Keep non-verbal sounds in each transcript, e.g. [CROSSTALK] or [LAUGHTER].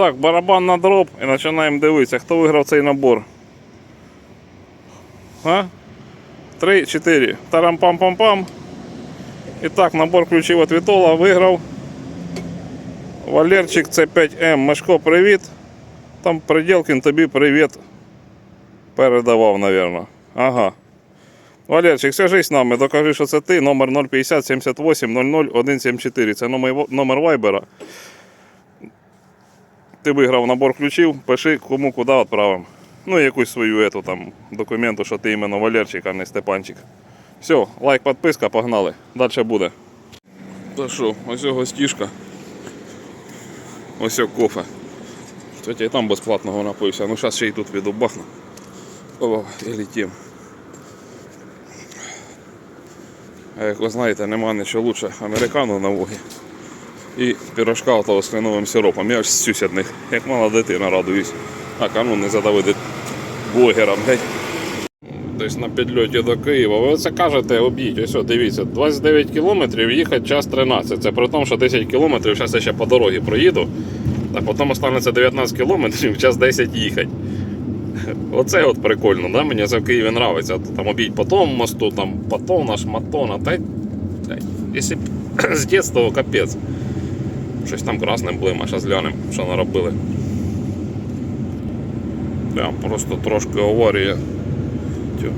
Так, барабан на дроб і починаємо дивитися, хто виграв цей набор. А? Три, чотири. Тарам-пам-пам-пам. І так, набор ключів від Вітола виграв. Валерчик С5М. Мешко, привіт. Там Приділкін тобі привіт. Передавав, напевно. Ага. Валерчик, свяжись з нами, докажи, що це ти. Номер 050 78 00 174. Це номер вайбера. Ти виграв набор ключів, пиши кому куди відправимо. Ну і якусь свою ету там документу, що ти іменно Валерчик, а не Степанчик. Все, лайк, підписка, погнали. Далі буде. Та що, ось його стіжка. Ось кофе. Кстати, і там безплатного напився. Ну зараз ще й тут відубахну. О, і летім. А як ви знаєте, нема нічого лучше американу на вугі. І пірожка того з кленовим сиропом. Я аж сюсь них, як мала дитина радуюсь. А ну не задави блогерам, геть. Десь на підльоті до Києва. Ви це кажете, об'їдь. Ось, дивіться, 29 кілометрів їхати час 13. Це при тому, що 10 кілометрів зараз я ще по дорозі проїду, а потім останеться 19 кілометрів, час 10 їхати. Оце от прикольно, да? мені це в Києві подобається. Там об'їдь по тому мосту, там потом наш матон, а та якщо б [CLEARS THROAT] з дитинства капець. Щось там красним блим, а зараз глянемо, що наробили. Прям просто трошки аварія.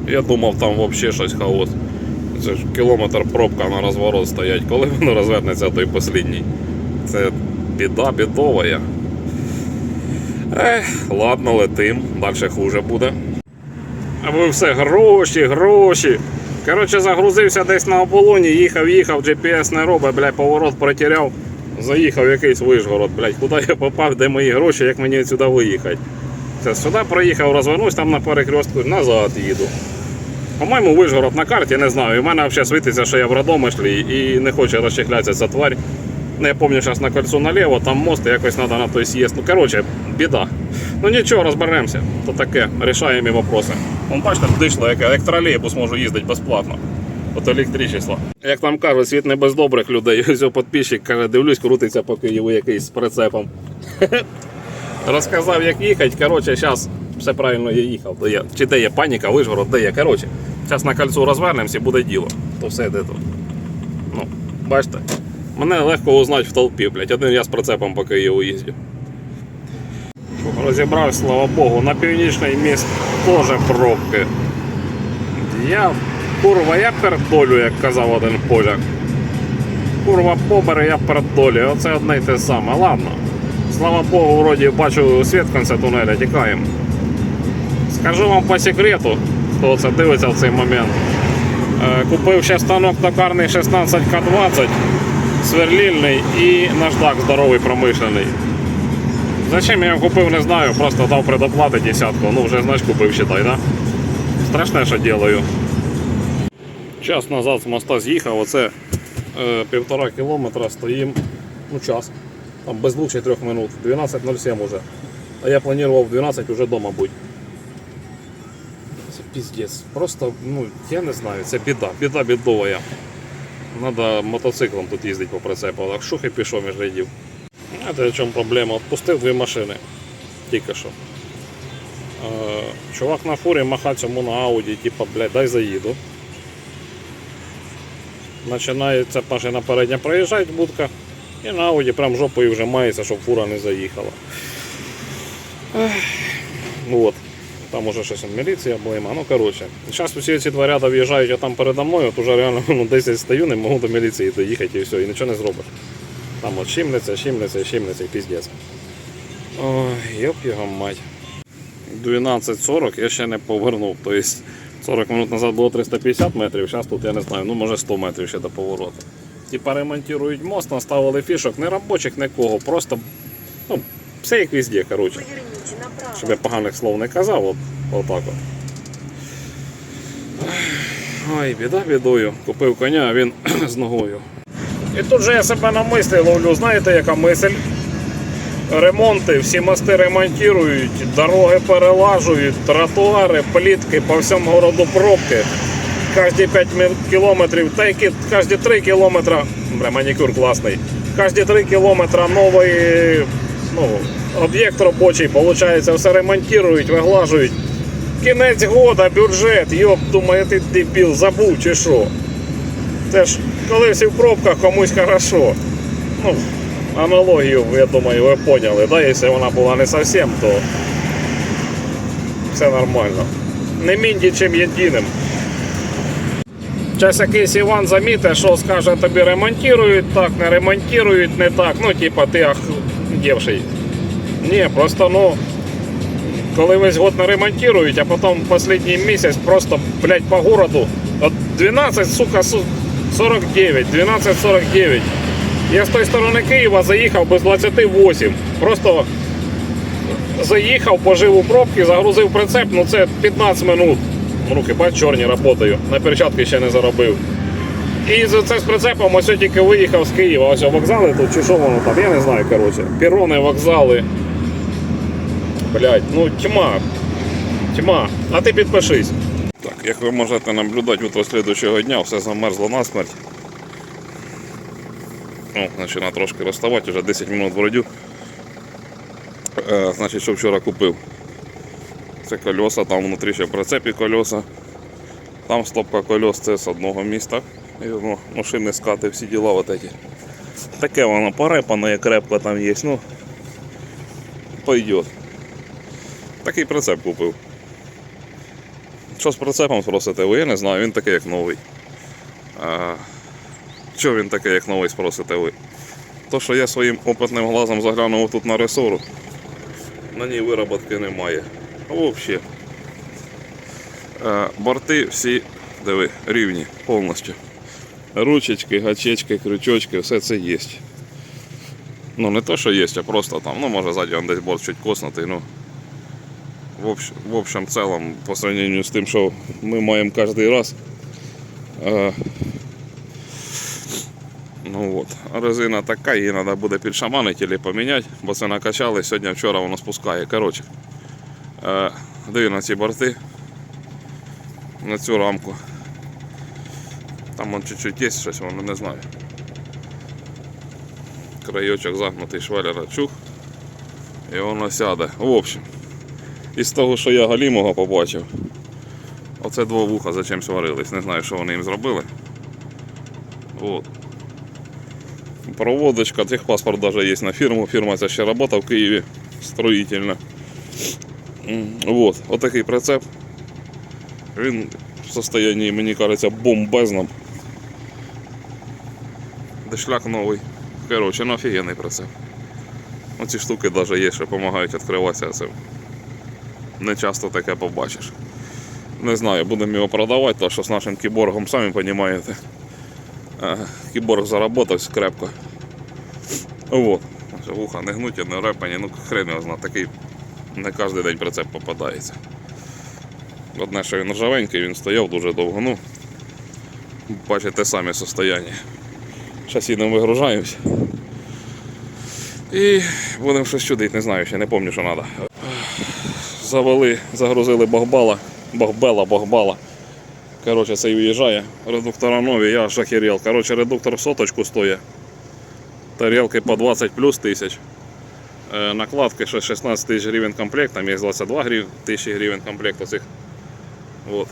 Я думав, там взагалі щось хаос. Це ж кілометр пробка на розворот стоять. Коли воно розвернеться, той послідній. Це біда бідова. я. Ех, ладно, летим, далі хуже буде. А ви все, гроші, гроші. Коротше, загрузився десь на оболоні, їхав, їхав, GPS не робить, блядь, поворот протеряв. Заїхав якийсь Вишгород, блядь, куди я попав, де мої гроші, як мені сюди виїхати. Сюди проїхав, розвернусь там на перекрестку, назад їду. По-моєму, Вишгород на карті, не знаю. І в мене взагалі світиться, що я в Радомишлі і не хоче розчехлятися ця тварь. Ну, я пам'ятаю, зараз на кольцо наліво, там мост, якось треба на той з'їзд. Ну, коротше, біда. Ну нічого, розберемося. То таке, рішаємо вопроси. Вон бачите, дишло, яке, як тролейбус можу їздити безплатно. От електричество. Як там кажуть, світ не без добрих людей. [LAUGHS] Ось підписчик каже, дивлюсь, крутиться по Києву якийсь з прицепом. [LAUGHS] Розказав, як їхати. Коротше, зараз все правильно я їхав. Де є, чи де є паніка, вишгород, де є. Коротше, зараз на кольцо розвернемося і буде діло. То все де тут. Ну, бачите, мене легко узнати в толпі, блядь. Один я з прицепом по Києву їздю. Розібрав, слава Богу, на північний міст теж пробки. Я, курва, я пердолю, як казав один поляк. Курва побере, я пердолю. Оце одне й те саме. Ладно. Слава Богу, вроді бачу світ в кінці тунеля, тікаємо. Скажу вам по секрету, хто це дивиться в цей момент. Е, Купив ще станок токарний 16К20 сверлільний і наждак здоровий промишлений. Зачем я його купив, не знаю, просто дав предоплати десятку. Ну вже знаєш, купив считай, да? Страшне, що ділаю. Час назад з моста з'їхав, оце е, півтора кілометра стоїм. Ну час. Там без двох чи трьох минут. 12.07 уже. А я планував в 12 уже вдома бути. Це піздець. Просто, ну, я не знаю, це біда. Біда бідова я. Надо мотоциклом тут їздити по прицепу. Так шух і пішов між рядів. Знаєте, в чому проблема? Отпустив дві машини. Тільки що. Е, чувак на фурі маха цьому на ауді, типа, блядь, дай заїду. Починається машина передня проїжджати будка. І на ауді прям жопою вже мається, щоб фура не заїхала. От. Там уже щось міліція блима. Ну коротше. Зараз усі ці два ряда в'їжджають а там передо мною, от уже реально ну, 10 стою, не можу до міліції доїхати і все, і нічого не зробиш. Там от щімляться, щімляться, щімляться, і піздець. Ой, йоп його мать. 12.40 я ще не повернув. Тобто 40 минут назад було 350 метрів, зараз тут я не знаю, ну може 100 метрів ще до повороту. Типа ремонтують мост, наставили фішок, не робочих, нікого, просто ну, все як везде, коротше. Щоб я поганих слов не казав, от, отак от. Ой, біда бідою. Купив коня, а він [CLEARS THROAT] з ногою. І тут же я себе на мислі ловлю, знаєте, яка мисль? Ремонти, всі мости ремонтують, дороги перелажують, тротуари, плітки, по всьому городу пробки. Кожні 5 кілометрів, та які кожні 3 кілометри, бля, манікюр класний. Кожні 3 кілометри новий, ну, об'єкт робочий, виходить, все ремонтують, виглажують. Кінець года, бюджет, йоп, думаю, ти дебіл, забув чи що. Це ж коли всі в пробках комусь хорошо. Ну, аналогію, я думаю, ви поняли, да? Якщо вона була не зовсім, то все нормально. Не мінді чим єдиним. Зараз якийсь Іван замітить, що скаже тобі ремонтують так, не ремонтують, не так. Ну, типа ти охуєвший. Ні, просто ну. Коли весь год не ремонтують, а потім останній місяць просто, блядь, по городу. От 12, сука, су- 49, 12.49. Я з тої сторони Києва заїхав без 28. Просто заїхав, пожив у пробки, загрузив прицеп, ну це 15 минут. Руки, бач, чорні працюю. На перчатки ще не заробив. І за це з прицепом ось тільки виїхав з Києва. Ось вокзали тут чи що воно там, я не знаю, коротше. Перони, вокзали. Блять, ну тьма. Тьма. А ти підпишись. Так, як ви можете наблюдати, утро слідуючого дня все замерзло насмерть. О, почина трошки розставати, вже 10 минут бродю. Е, значить, що вчора купив. Це кольоса, там внутрі ще прицепі кольоса. Там стопка кольос, це з одного міста. І ну, машини скати, всі діла вот эти. Таке воно порепане, крепко там є. Ну, пойдет. Такий прицеп купив. Що з прицепом спросите ви? Я не знаю, він такий як новий. А, що він такий як новий, спросите ви? То, що я своїм опитним глазом заглянув тут на ресору, на ній вироботки немає. Взагалі. Е, Борти всі, диви, рівні повністю. Ручечки, гачечки, крючочки, все це є. Ну не то, що є, а просто там, ну може ззаді десь борт чуть коснутий, ну. В общем, в общем целом, по сравнению з тим, що ми маємо кожен раз. Ну от, резина така, її треба буде підшаманити або поміняти, бо це накачали, сьогодні вчора воно спускає. Коротше, е, диви на ці борти, на цю рамку. Там он чуть-чуть є щось, воно не знаю. Краєчок загнутий швелера чух. І воно сяде. В общем, із того, що я галімого побачив, оце два вуха за чим сварились. Не знаю, що вони їм зробили. От. Проводочка, техпаспорт даже є на фірму. Фірма ця ще робота в Києві строїтельна. М, Вот, отакий прицеп. Він в состоянии, мені кажеться, бомбезному. Дешляк новий. Коротше, ну офігенний прицеп. Оці штуки навіть є, що допомагають відкриватися. Це не часто таке побачиш. Не знаю, будемо його продавати, тому що з нашим кіборгом, самі розумієте. Е, Кіборг заработався крепко. Вот. Вуха не гнуті, не репані, ну хрен його зна, такий не кожен день прицеп попадається. Одне, що він ржавенький, він стояв дуже довго. Ну, бачите самі состояння. Зараз їдемо вигружаємося. І будемо щось чудити, не знаю, ще не пам'ятаю, що треба. Завели, загрузили бахбала, бахбела, бахбала. Коротше, цей виїжджає. Редуктора нові, я аж охерел. Коротше, редуктор в соточку стоїть. Тарілки по 20 плюс тисяч. Е, Накладки ще 16 тисяч гривень комплект, там є 22 грив- тисячі гривень комплект оцих. Вот.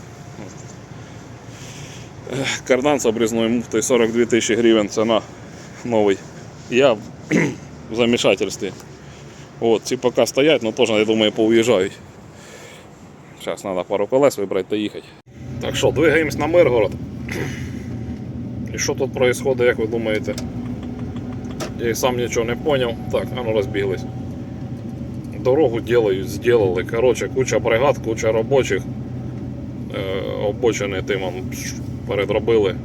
Е, Кардан з обрізною муфтою 42 тисячі гривень ціна новий. Я в [CLEARS THROAT] замішательстві. Вот, ці поки стоять, але теж, я думаю, поуїжджають. Зараз треба пару колес вибрати та їхати. Так що, двигаємось на Миргород. І що тут відбувається, як ви думаєте? Я і сам нічого не зрозумів. Так, а ну розбіглись. Дорогу делають, сделали. Короче, куча бригад, куча робочих. Е, обочини тим передробили.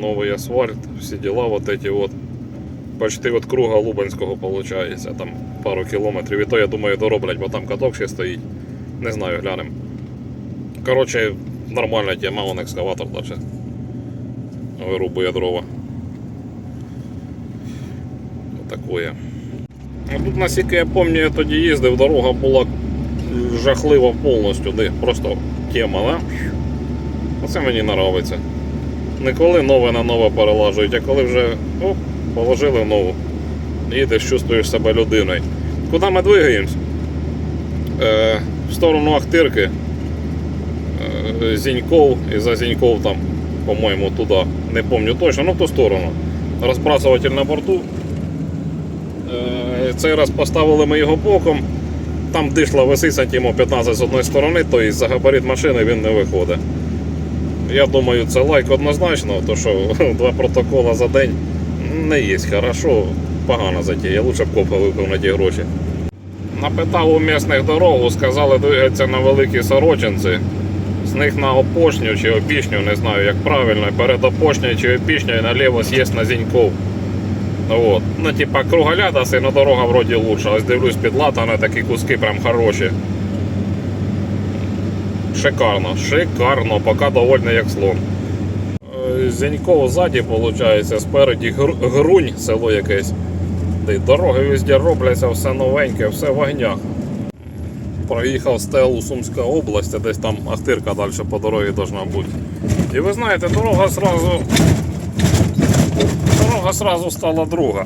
Новий асфальт, всі діла вот эти вот. Почти от круга Лубенського виходить, там пару кілометрів. І то я думаю дороблять, бо там каток ще стоїть. Не знаю, глянемо. Коротше, нормальна тема, вон екскаватор даже вирубує дрова. Отакое. А тут, наскільки я пам'ятаю, я тоді їздив, дорога була жахлива повністю, де просто тема, да? Оце мені подобається. Не коли нове на нове перелажують, а коли вже оп, положили нову. Їдеш, чувствуєш себе людиною. куди ми двигаємось? Е, в сторону Ахтирки. Е, Зіньков і за Зіньков там, по-моєму, туди. Не пам'ятаю точно, ну в ту сторону. Розбрасуватель на борту. Е, Цей раз поставили ми його боком. Там дишла висить сантимів 15 з одної сторони, то і за габарит машини він не виходить. Я думаю, це лайк однозначно, то що [LAUGHS] два протоколи за день не є хорошо, погана затія. Лучше б копа випив на ті гроші. Напитав у місних дорогу, сказали двигатися на великі сорочинці. З них на опошню чи опішню, не знаю як правильно, перед опошнею чи опішнею наліво з'їзд на Зіньков. Вот. Ну, типа кругаляда, сильно дорога вроді лучше. Ось дивлюсь підлатане, такі куски прям хороші. Шикарно, шикарно, поки довольний як слон. Е, Зіньков ззаді, виходить, спереді Грунь, село якесь. Дороги везде робляться, все новеньке, все в огнях. Проїхав стелу Сумська область, а десь там Ахтирка далі по дорозі должна бути. І ви знаєте, дорога сразу. Дорога сразу стала друга.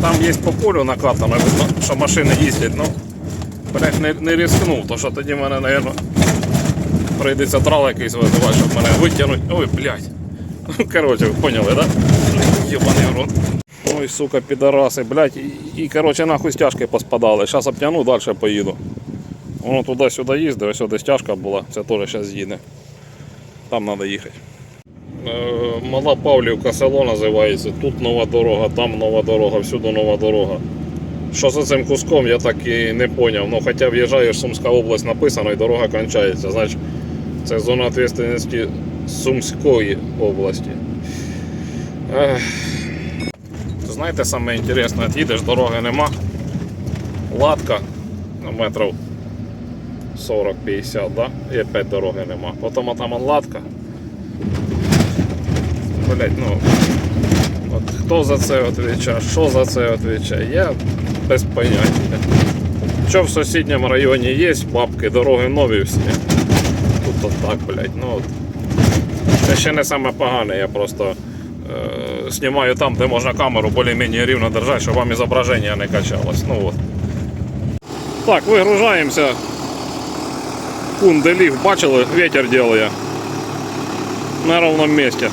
Там є по полю накатано, видно, що машини їздять, ну блять, не, не рискнув, то що тоді мене, мабуть, прийдеться трал якийсь визивати, щоб мене витягнути. Ой, блядь. Ну, Коротше, ви поняли, да? Єбаний рот. Ой, сука, підараси, блядь. І, і коротше, нахуй стяжки поспадали. Зараз обтягну, далі поїду. Воно туди-сюди їздить, ось сюди стяжка була, це теж зараз їде. Там треба їхати. Е, Мала Павлівка село називається. Тут нова дорога, там нова дорога, всюди нова дорога. Що за цим куском, я так і не зрозумів. Ну, хоча в'їжджаєш Сумська область написано і дорога кончається. Значить, це зона відповідальності Сумської області. Ех. Знаєте, саме інтересне, от їдеш, дороги нема. Латка на метрів 40-50, да? і опять дороги нема. Потім там латка. Блять, ну. От хто за це відповідає, що за це відповідає, я без поняття. Що в сусідньому районі є, бабки, дороги нові всі. Тут от так, блять, ну от. Це ще не саме погане, я просто е, знімаю там, де можна камеру більш-менш рівно держати, щоб вам зображення не качалось. Ну от. Так, вигружаємося. Кунделів, бачили, ветер делає. На ровном месте.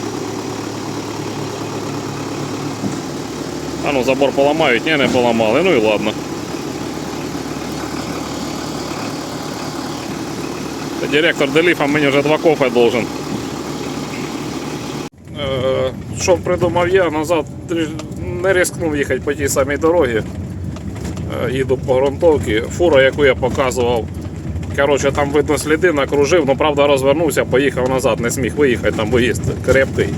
А ну забор поламають, ні, не поламали, ну і ладно. Та Директор Деліфа мені вже два кофе должен. Що придумав я, назад не рискнув їхати по тій самій дорогі. Е, Їду по ґрунтовці. Фура, яку я показував. Коротше, там видно сліди, накружив, ну правда розвернувся, поїхав назад, не зміг виїхати, там виїзд крепкий.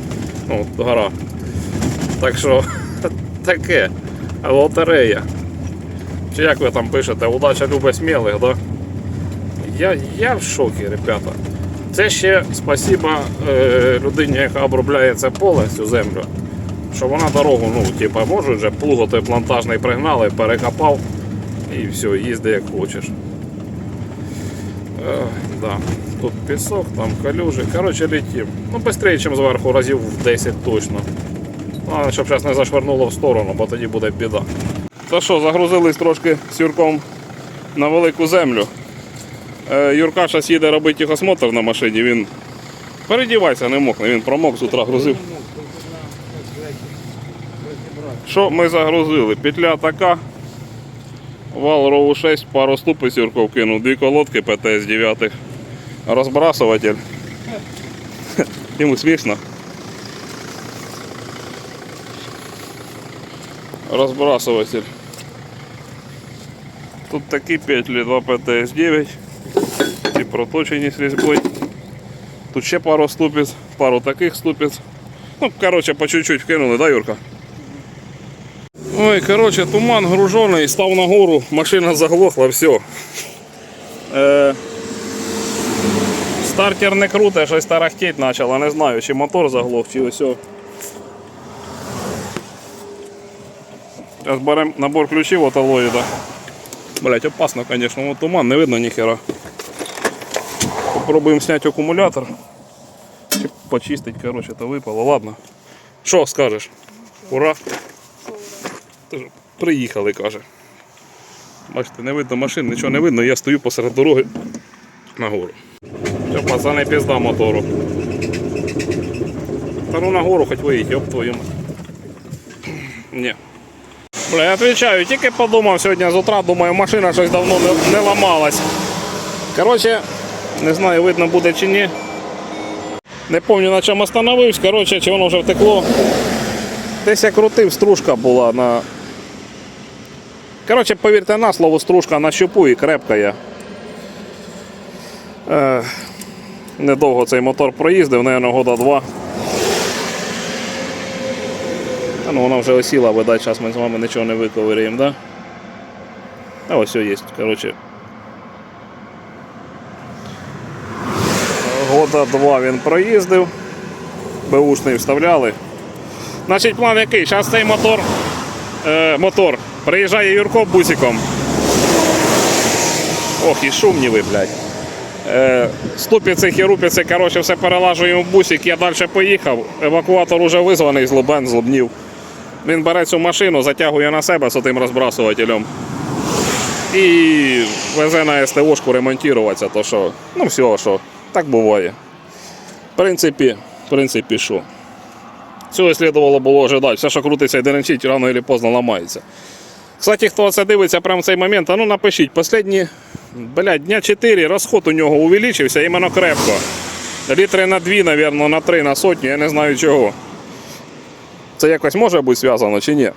Ну, гора. Так що [LAUGHS] таке. Лотерея. Чи як ви там пишете, удача любить смілих, да? Я, я в шокі, ребята. Це ще спасіба е, людині, яка обробляє це поле, цю землю. Що вона дорогу, ну, типа, може вже плуго той плантажний пригнали, перекопав і все, їзди як хочеш. Е, да. Тут пісок, там калюжі. Коротше, летім. Ну, швидше, ніж зверху, разів в 10 точно. Головне, щоб зараз не зашвернуло в сторону, бо тоді буде біда. Та що, загрузились трошки сюрком на велику землю. Е, Юрка зараз їде робити техосмотр на машині, він передівайся, не мокне, він промок з утра грузив. Що ми загрузили? Петля така. Вал рову 6, пару ступи сюрков кинув, дві колодки ПТС 9. Розбрасуватель. [LAUGHS] Йому смішно. Розбрасуватель. Тут такі петлі, 2 ПТС 9 і проточені з різьбою. Тут ще пару ступиць, пару таких ступиць. Ну, коротше, по чуть-чуть вкинули, да, Юрка? Ой, коротше, туман гружений, став на гору, машина заглохла, все. Е, стартер не круте, щось тарахтеть почало, не знаю, чи мотор заглох, чи ось. Зараз беремо набор ключів от алоїда. Блять, опасно, вот туман, не видно ніхера. Попробуємо зняти акумулятор. Почистить, короче, то випало. Ладно. Що скажеш? Ура? Приїхали, каже. Бачите, не видно машин, нічого не видно, я стою посеред дороги нагору. Все, пацани, пізда мотору. Та ну нагору хоч виїдь, йоп твою. Ні. Бля, я відповідаю, тільки подумав сьогодні з утра, думаю, машина щось давно не, не ламалась. Коротше, не знаю, видно буде чи ні. Не пам'ятаю на чому остановився, коротше, чи воно вже втекло. Десь я крутив, стружка була на. Коротше, повірте на слово, стружка на щупу і крепка я. Е, недовго цей мотор проїздив, мабуть, года два. Та ну вона вже осіла, видать, зараз ми з вами нічого не виковирюємо, да? А ось є, коротше. Года два він проїздив. Беушний вставляли. Значить, план який? Зараз цей мотор. Е, мотор. Приїжджає Юрко бусиком. Ох, і шумні ви, блядь. Е, ступиці, хірупиці, коротше, все перелажуємо в бусик, я далі поїхав. Евакуатор уже визваний з Лубен, з Лубнів. Він бере цю машину, затягує на себе з тим розбрасувателем. І везе на СТОшку ремонтуватися, то що, ну все, що, так буває. Принципі, в принципі, що. Цього слідувало було ожидати. Все, що крутиться і деренчить, рано чи поздно ламається. Кстати, хто це дивиться прямо в цей момент, а ну напишіть, последні блядь, дня 4 розход у нього увеличився іменно крепко. Літри на 2, мабуть, на 3, на сотню, я не знаю чого. Це якось може бути зв'язано чи ні?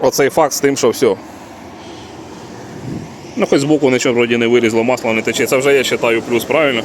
Оцей факт з тим, що все. Ну, хоч збоку нічого вроді не вилізло, масло не тече. Це вже я вважаю плюс, правильно?